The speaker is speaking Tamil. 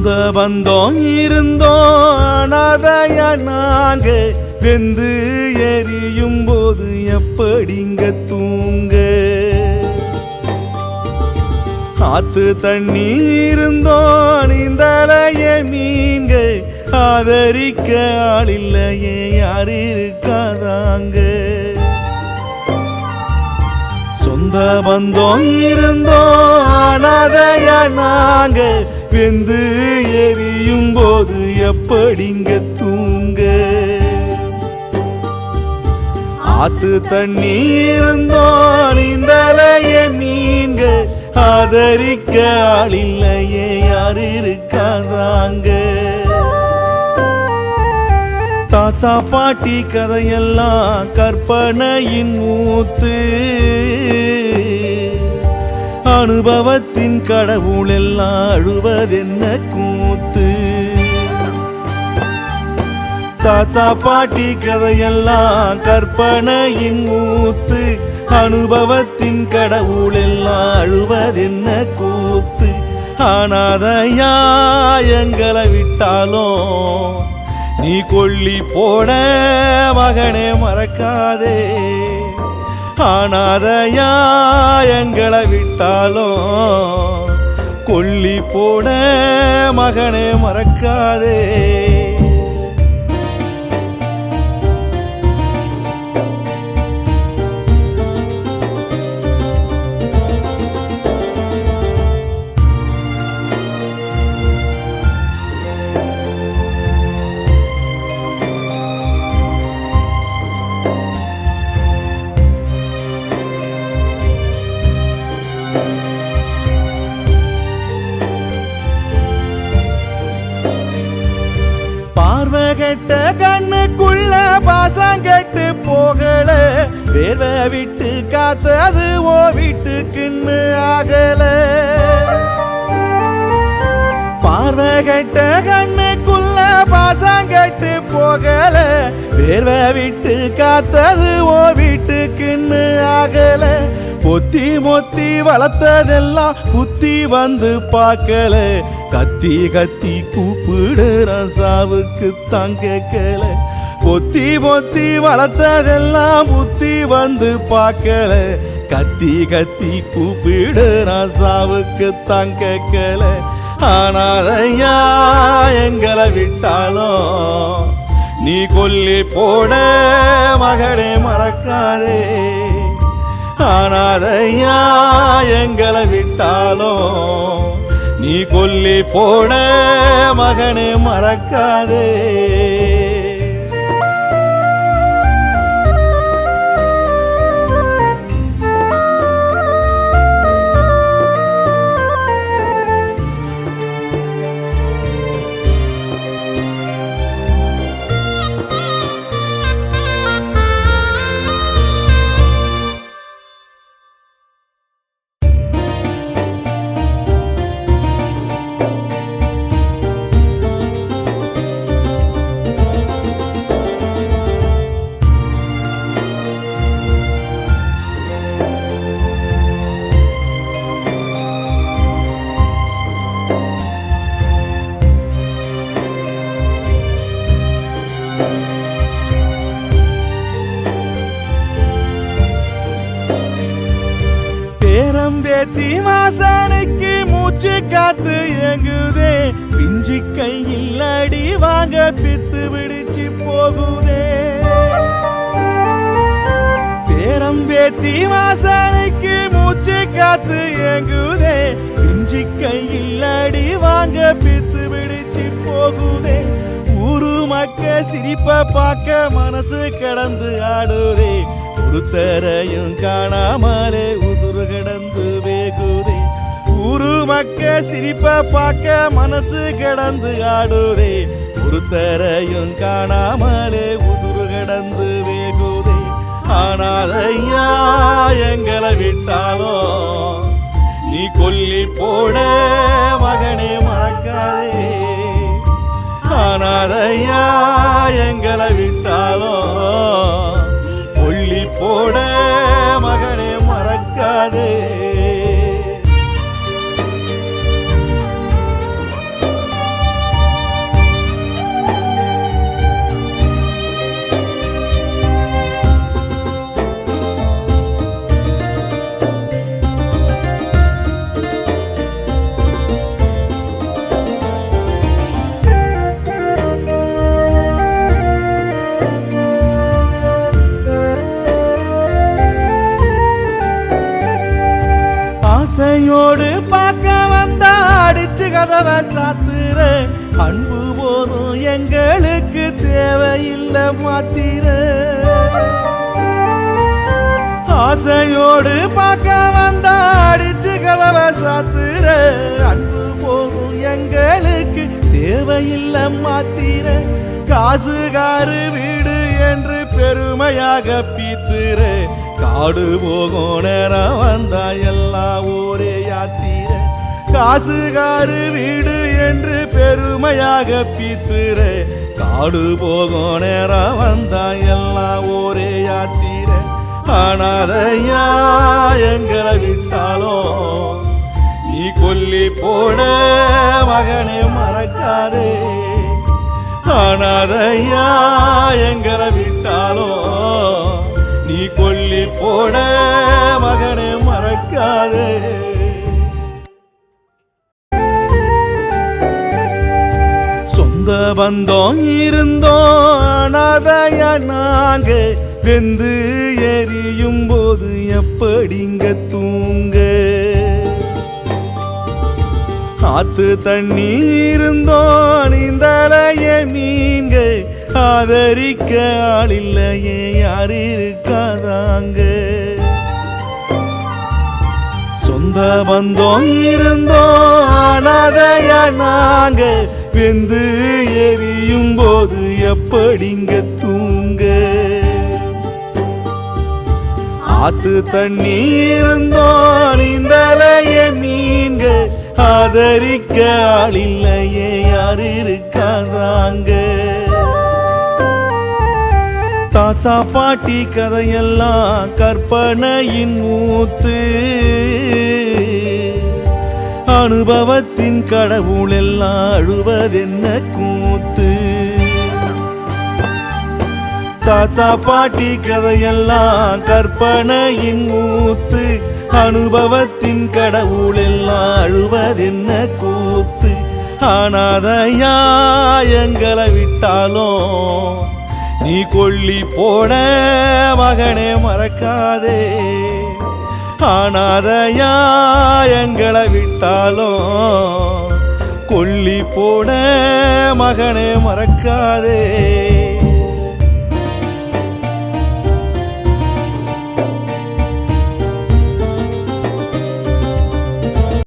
வந்த வந்தோம் இருந்தோம். அனாதைய நாங்க வெந்து எரியும் போது எப்படிங்க தூங்க? ஆத்து தண்ணி இருந்தோம் நீந்தலைய மீன்க ஆதரிக்க ஆள் இல்லையே யார் இருக்காதாங்க? வந்த பந்தம் இருந்தோம். அனாதைய நாங்க வெந்து எரியும் போது எப்படிங்க தூங்க? ஆத்து தண்ணி இருந்தோம் நீந்தலைய மீன்க ஆதரிக்க ஆள் இல்லையே யார் இருக்காதாங்க? தாத்தா பாட்டி கதையெல்லாம் கற்பனையின் மூத்து. அனுபவத்தின் கடவுள் எல்லாம் அழுவதென்ன கூத்து. தாத்தா பாட்டி கதையெல்லாம் கற்பனையின் மூத்து. அனுபவத்தின் கடவுள் எல்லாம் அழுவதென்ன கூத்து. ஆனாதையா எங்களை விட்டாலும் நீ கொல்லி போன மகனே மறக்காதே. ஆனாதையா எங்களை விட்டாலும் கொல்லி போன மகனே மறக்காதே. கெட்ட கண்ணுக்குள்ள பாசம் கெட்டு போகல. வேர்வை விட்டு காத்து அது ஓ வீட்டுக்குன்னு ஆகல. பார்வை கெட்ட கண்ணுக்குள்ள பாசம் கெட்டு போகல. வேர்வை விட்டு காத்தது ஓ வீட்டுக்குன்னு ஆகல. பொத்தி மொத்தி வளர்த்ததெல்லாம் புத்தி வந்து பார்க்கல. கத்தி கத்தி கூ ரசாவுக்கு தான் கேட்கல. பொத்தி பொத்தி வளர்த்ததெல்லாம் புத்தி வந்து பார்க்கல. கத்தி கத்தி கூப்பிடு ராசாவுக்கு தான் கேட்கல. ஆனாதையா எங்களை விட்டாலும் நீ கொல்லி போட மகனே மறக்காதே. ஆனாதையா எங்களை விட்டாலும் நீ கொல்லி போன மகனே மறக்காதே. பேரம் மூச்சு காத்து இயங்குதே. பிஞ்சு கையில் அடி வாங்க பித்து விடிச்சு போகுதே. பேரம்பே பேத்தி மூச்சு காத்து இயங்குதே. பிஞ்சு கையில் அடி வாங்க பித்து விடிச்சு போகுதே. ஊரு மக்க சிரிப்ப பார்க்க மனசு கடந்து ஆடுதே. ஒருத்தரையும் காணாமலே உசுறு கடந்து வேகுதே ஊரு மக்க சிரிப்ப பார்க்க மனசு கிடந்து ஆடுதே. ஒருத்தரையும் காணாமலே உசுறு கிடந்து வேகுதே. ஆனால் ஐயா எங்களை விட்டாலும் நீ கொல்லி போட மகனே மறக்காதே. ஆனால் ஐயா எங்களை விட்டாலும் ஆசையோடு பார்க்க வந்தா அடிச்சு கதவை சாத்துற. அன்பு போதும் எங்களுக்கு தேவையில்லை மாத்திர. ஆசையோடு பார்க்க வந்தா அடிச்சு கதவை சாத்துற. அன்பு போதும் எங்களுக்கு தேவையில்லை மாத்திர. காசுகாரு வீடு என்று பெருமையாக பீத்துற. ஆடு போகும் நேரம் வந்தா எல்லா ஒரே யாத்திர. காசுகாரு வீடு என்று பெருமையாக பீத்துற காடு போகும் நேரம் வந்தா எல்லா ஒரே யாத்திர. ஆனாதையா எங்களை விட்டாலும் நீ கொல்லி போட மகனே மறக்காதே. ஆனாதையா எங்களை விட்டாலும் போட மகனை மறக்காதே. சொந்த பந்தம் இருந்தோம் அனாதைய நாங்க வெந்து எரியும் போது எப்படிங்க தூங்க? ஆத்து தண்ணி இருந்தோம் நீந்தலைய மீன்க ஆதரிக்க ஆளில்லையே யார் இருக்காதாங்க? சொந்த பந்தம் இருந்தோம் அனாதைய நாங்க? வெந்து எரியும் போது எப்படிங்க தூங்க? ஆத்து தண்ணி இருந்தோம் நீந்தலைய மீன்க. ஆதரிக்க ஆளில்லையே யார் இருக்காதாங்க? தாத்தா பாட்டி கதையெல்லாம் கற்பனையின் மூத்து. அனுபவத்தின் கடவுள் எல்லாம் அழுவதென்ன கூத்து. தாத்தா பாட்டி கதையெல்லாம் கற்பனையின் மூத்து. அனுபவத்தின் கடவுள் எல்லாம் அழுவதென்ன கூத்து. ஆனாதையா எங்களை விட்டாலும் நீ கொள்ளி போன மகனே மறக்காதே. ஆனாதையா எங்களை விட்டாலும் கொல்லி போன மகனே மறக்காதே.